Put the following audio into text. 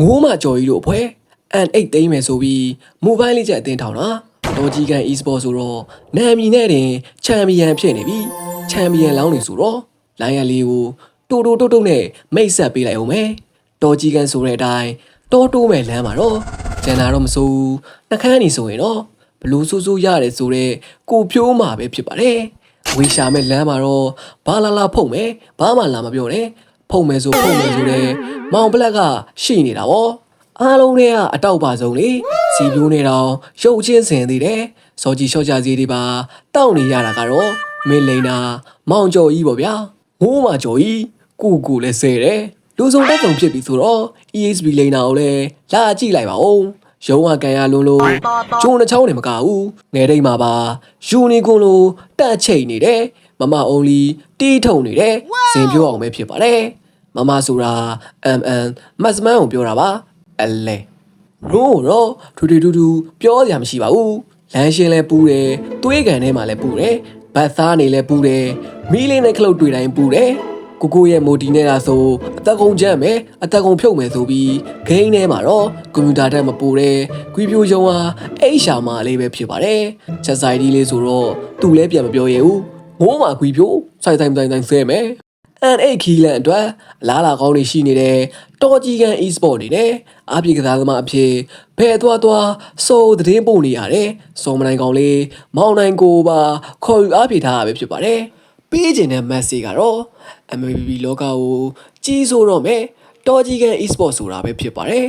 ငိုးမကြော်ကြီးတို့အဖွဲ့ N8 သိမ်းမယ်ဆိုပြီးမိုဘိုင်းလေးချက်အတင်းထောင်တာတော်ကြီးကန် e-sport ဆိုတော့နာမည်နဲ့တင်ချန်ပီယံဖြစ်နေပြီချန်ပီယံလောင်းနေဆိုတော့လိုင်းရလေးကိုတူတူတုတ်တုတ်နဲ့မိတ်ဆက်ပေးလိုက်အောင်မယ်တော်ကြီးကန်ဆိုတဲ့အတိုင်းတော်တိုးမဲ့လမ်းမှာတော့ကျန်တာတော့မစိုးဘူးနှကန်းနေဆိုရင်တော့ဘလူးဆူဆူရတယ်ဆိုတော့ကိုဖြိုးမှာပဲဖြစ်ပါတယ်ဝေရှာမဲ့လမ်းမှာတော့ဘာလာလာဖုံမယ်ဘာမှလာမပြောနဲ့ ဖုံမယ်ဆိုဖုံမယ်ဆိုတဲ့မောင်ပလက်ကရှိနေတာဗောအားလုံးတွေကအတောက်ပါဆုံးလေစီပြိုးနေတော့ရုပ်ချင်းစင်သေးတယ်စောကြီးလျှော့ချစီတွေပါတောက်နေရတာကတော့မင်းလိန်နာမောင်ကျော်ကြီးပေါ့ဗျာငိုးမကျော်ကြီးကိုကိုလည်းဆဲတယ်လူစုံတက်စုံဖြစ်ပြီဆိုတော့ ESB လိန်နာကိုလည်းလာကြည့်လိုက်ပါဦးရုံးကကန်ရလွန်းလို့ကျုံတစ်ချောင်းနေမကဘူးငယ်တိတ်မှာပါယူနီကွန်လိုတက်ချိတ်နေတယ်မမအုံလီတီးထုံနေတယ်စင်ပြောအောင်ပဲဖြစ်ပါတယ် မမဆိုတာ MN မတ်စမန်ကိုပြောတာပါအလဲနို့တော့ထူထူထူထူပြောစရာမရှိပါဘူးလမ်းရှင်းလဲပူတယ်သွေးကန်ထဲမှာလဲပူတယ်ဘတ်သားနေလဲပူတယ်မီးလေးနဲ့ခလုတ်တွေ့တိုင်းပူတယ်ကိုကိုရဲ့မိုတီနေတာဆိုအသက်ကုန်ကြမ်းမယ်အသက်ကုန်ဖြုတ်မယ်ဆိုပြီးဂိမ်းထဲမှာတော့ကွန်ပျူတာတက်မပူတယ်ကွီပြိုယုံဟာအိတ်ရှာမလေးပဲဖြစ်ပါတယ်ချက်ဆိုင်ဒီလေးဆိုတော့သူ့လဲပြန်မပြောရဘူးငိုးမှာကွီပြိုဆိုင်ဆိုင်ဆိုင်ဆိုင်ဆဲမယ် and 8ခီလန်အတွက်အလားလာကောင်းတွေရှိနေတဲ့တော်ကြီးကန် e-sport တွေနဲ့အပြေကစားသမားအဖြစ်ဘယ်သွားသွားစိုးသတင်းပို့နေရတယ်စောမနိုင်ကောင်လေးမောင်နိုင်ကိုပါခေါ်ယူအပြေထားရပဲဖြစ်ပါတယ်ပေးခြင်းတဲ့ message ကတော့ MVB လောကကိုကြီးစိုးတော့မယ်တော်ကြီးကန် e-sport ဆိုတာပဲဖြစ်ပါတယ်